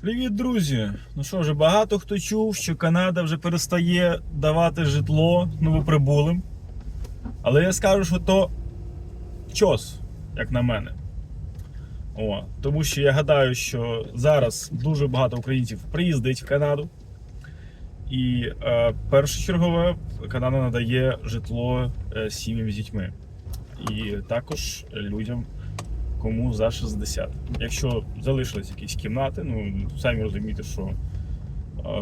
Привіт, друзі! Ну що вже багато хто чув, що Канада вже перестає давати житло новоприбулим. Але я скажу, що то чос, як на мене. О, тому що я гадаю, що зараз дуже багато українців приїздить в Канаду. І е, першочергове Канада надає житло е, сім'ям з дітьми. І також людям кому за 60. Якщо залишились якісь кімнати, ну самі розумієте, що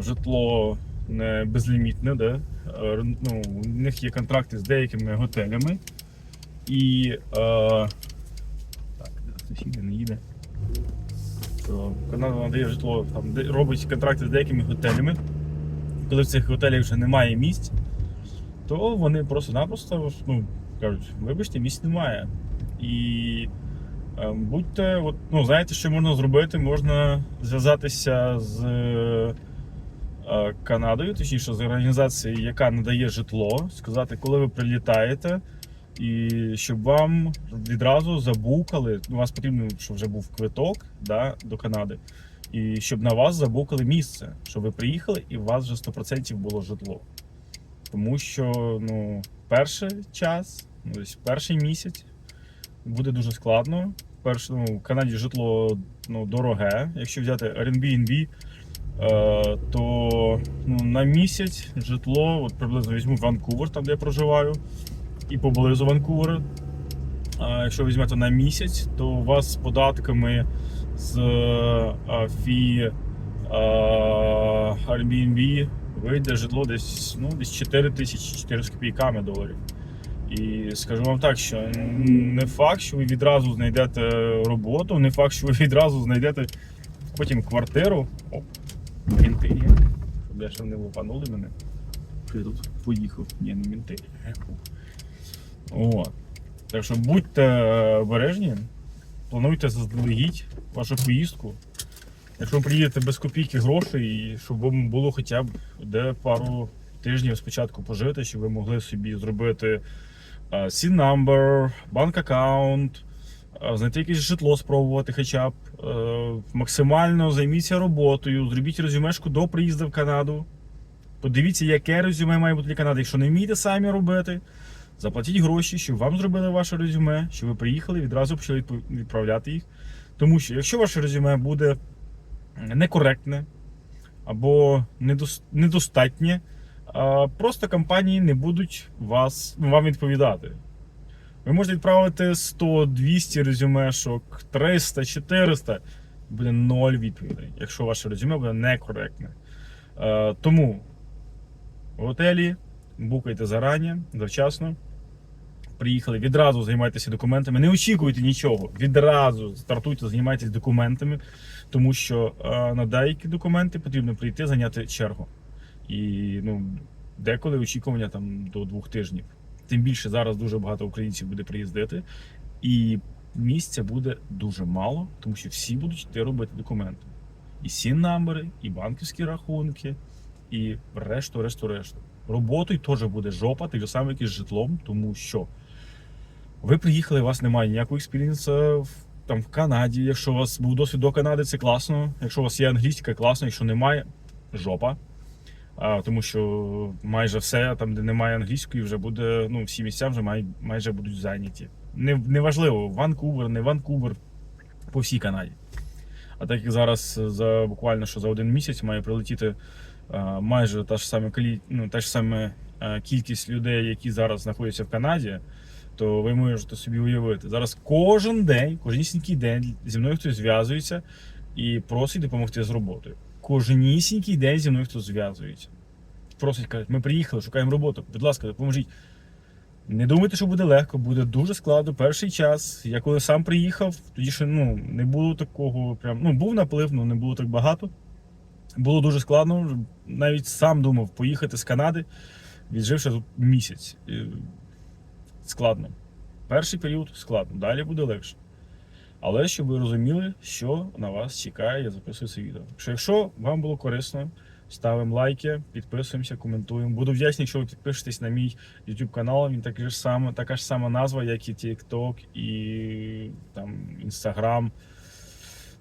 житло не безлімітне, де ну, у них є контракти з деякими готелями. І е, так, сусіди не їде. Канада надає житло, там, робить контракти з деякими готелями. Коли в цих готелях вже немає місць, то вони просто-напросто ну, кажуть, вибачте, місць немає. І Будьте, от, ну, знаєте, що можна зробити? Можна зв'язатися з е, Канадою, точніше з організацією, яка надає житло, сказати, коли ви прилітаєте, і щоб вам відразу забукали. У вас потрібно, щоб вже був квиток да, до Канади, і щоб на вас забукали місце, щоб ви приїхали і у вас вже 100% було житло. Тому що ну, перший час, ну, десь перший місяць буде дуже складно. Перш, ну, в Канаді житло ну, дороге. Якщо взяти Airbnb, е, то ну, на місяць житло, от приблизно візьму Ванкувер, там де я проживаю, і поблизу Ванкувера. А якщо візьмете на місяць, то у вас з податками з е, фі е, Airbnb вийде житло десь, ну, десь 4 тисячі 4 з копійками доларів. І скажу вам так, що не факт, що ви відразу знайдете роботу, не факт, що ви відразу знайдете потім квартиру. Оп, мінти є. Щоб я ще не лупанули мене. Я тут поїхав. Ні, не мінти. От. Так що будьте обережні, плануйте заздалегідь вашу поїздку. Якщо ви приїдете без копійки грошей, щоб вам було хоча б де пару тижнів спочатку пожити, щоб ви могли собі зробити сін number, банк аккаунт, знайти якесь житло, спробувати хоча б. Е, Максимально займіться роботою, зробіть резюмешку до приїзду в Канаду. Подивіться, яке резюме має бути для Канади. Якщо не вмієте самі робити, заплатіть гроші, щоб вам зробили ваше резюме, щоб ви приїхали відразу почали відправляти їх. Тому що якщо ваше резюме буде некоректне або недостатнє, просто компанії не будуть вас, ну, вам відповідати. Ви можете відправити 100, 200 резюмешок, 300, 400, буде 0 відповідей, якщо ваше резюме буде некоректне. Е, Тому в готелі букайте зарані, завчасно. Приїхали, відразу займайтеся документами. Не очікуйте нічого. Відразу стартуйте, займайтеся документами, тому що е, на деякі документи потрібно прийти, зайняти чергу. І ну, деколи очікування там до двох тижнів. Тим більше зараз дуже багато українців буде приїздити, і місця буде дуже мало, тому що всі будуть йти робити документи. І сін намбери, і банківські рахунки, і решту, решту, решту. Роботою теж буде жопа, так саме, як і з житлом, тому що ви приїхали, у вас немає ніякого експірієнсу в, там, в Канаді. Якщо у вас був досвід до Канади, це класно. Якщо у вас є англійська, класно, якщо немає, жопа. А, тому що майже все, там, де немає англійської, вже буде, ну, всі місця вже май, майже будуть зайняті. Не, неважливо, Ванкувер, не Ванкувер, по всій Канаді. А так як зараз за буквально що за один місяць має прилетіти а, майже та ж саме ну, та ж саме а, кількість людей, які зараз знаходяться в Канаді, то ви можете собі уявити. Зараз кожен день, кожнісінький день зі мною хтось зв'язується і просить допомогти з роботою. Кожнісінький день зі мною хтось зв'язується. Просить, кажуть, ми приїхали, шукаємо роботу. Будь ласка, допоможіть. Не думайте, що буде легко, буде дуже складно. Перший час. Я коли сам приїхав, тоді ще ну, не було такого. Прям, ну, був наплив, але не було так багато. Було дуже складно. Навіть сам думав поїхати з Канади, відживши тут місяць. Складно. Перший період складно, далі буде легше. Але щоб ви розуміли, що на вас чекає, я записую це відео. Що якщо вам було корисно, ставимо лайки, підписуємося, коментуємо. Буду вдячний, якщо ви підпишетесь на мій YouTube канал. Він такий ж саме, така ж сама назва, як і TikTok, і там Instagram.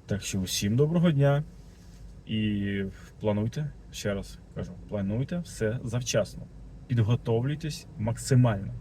Так що усім доброго дня. І плануйте, ще раз кажу, плануйте все завчасно. Підготовлюйтесь максимально.